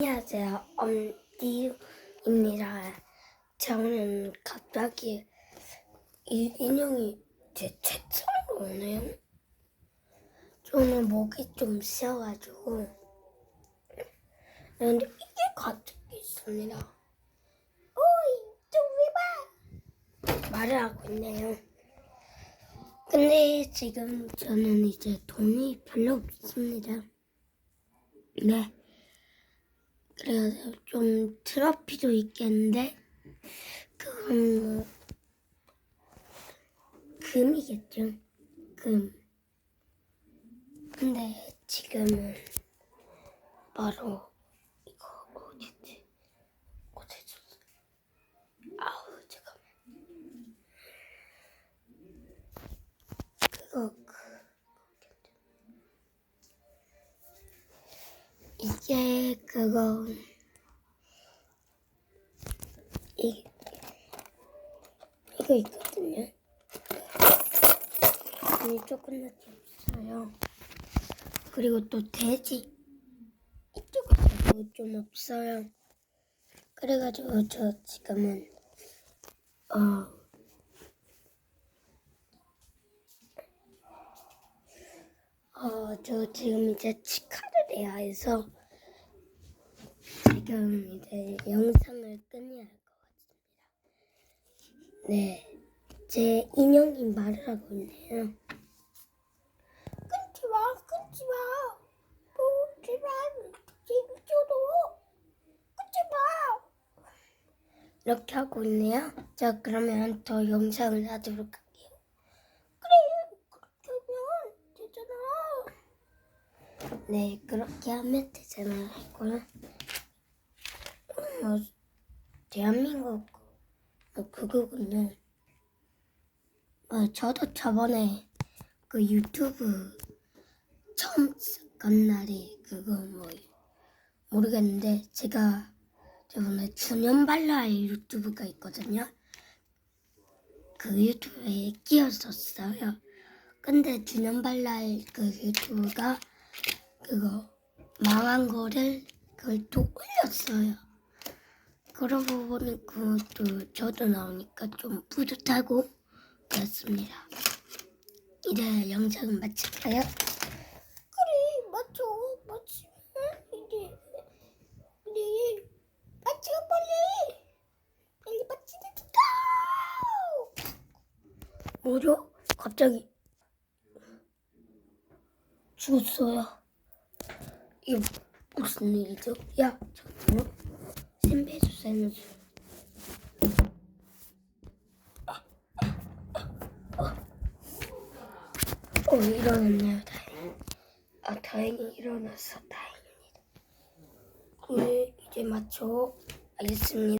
안녕하세요. 엄디입니다. 저는 갑자기 이 인형이 제 책상으로 오네요. 저는 목이 좀 쉬어가지고 그런데 이게 갑자기 있습니다. 오이 좀 해봐 말을 하고 있네요. 근데 지금 저는 이제 돈이 별로 없습니다. 네. 그래서 좀 트로피도 있겠는데 그건 뭐 금이겠죠. 금. 근데 지금은 바로 이거 어딨지 어디 줬어 아우 잠깐만 그거 그 이게 그거 이 이거 있거든요. 이 조금밖에 없어요. 그리고 또 돼지 이쪽에서도 좀 없어요. 그래가지고 저 지금은 어 어, 저 지금 이제 치카를 해야 해서 지금 이제 영상을 끊어야 할 것 같습니다. 네, 제 인형이 말을 하고 있네요. 끊지 마, 끊지 마. 뭐, 제발, 재밌어도 끊지 마. 이렇게 하고 있네요. 자, 그러면 더 영상을 하도록 할게요. 그래, 그렇게 하면 되잖아. 네, 그렇게 하면 되잖아요. 어, 대한민국 어, 그거군요. 어, 저도 저번에 그 유튜브 처음 시작한 날이 그거 뭐 모르겠는데 제가 저번에 주년발랄 유튜브가 있거든요. 그 유튜브에 끼었었어요. 근데 주년발랄 그 유튜브가 그거 망한 거를 그걸 또 올렸어요. 그러고 보니 그것도 저도 나오니까 좀 뿌듯하고 그렇습니다. 이제 영상은 마칠까요? 그래 이제 이제 빨리 빨리 마치니까 뭐죠? 갑자기 죽었어요. 이게 무슨 일이죠? 야, 잠깐 샘배수. 어, 일어났네요, 다행히. 아, 다행히 일어났어, 다행입니다. 네, 이제 맞춰. 알겠습니다.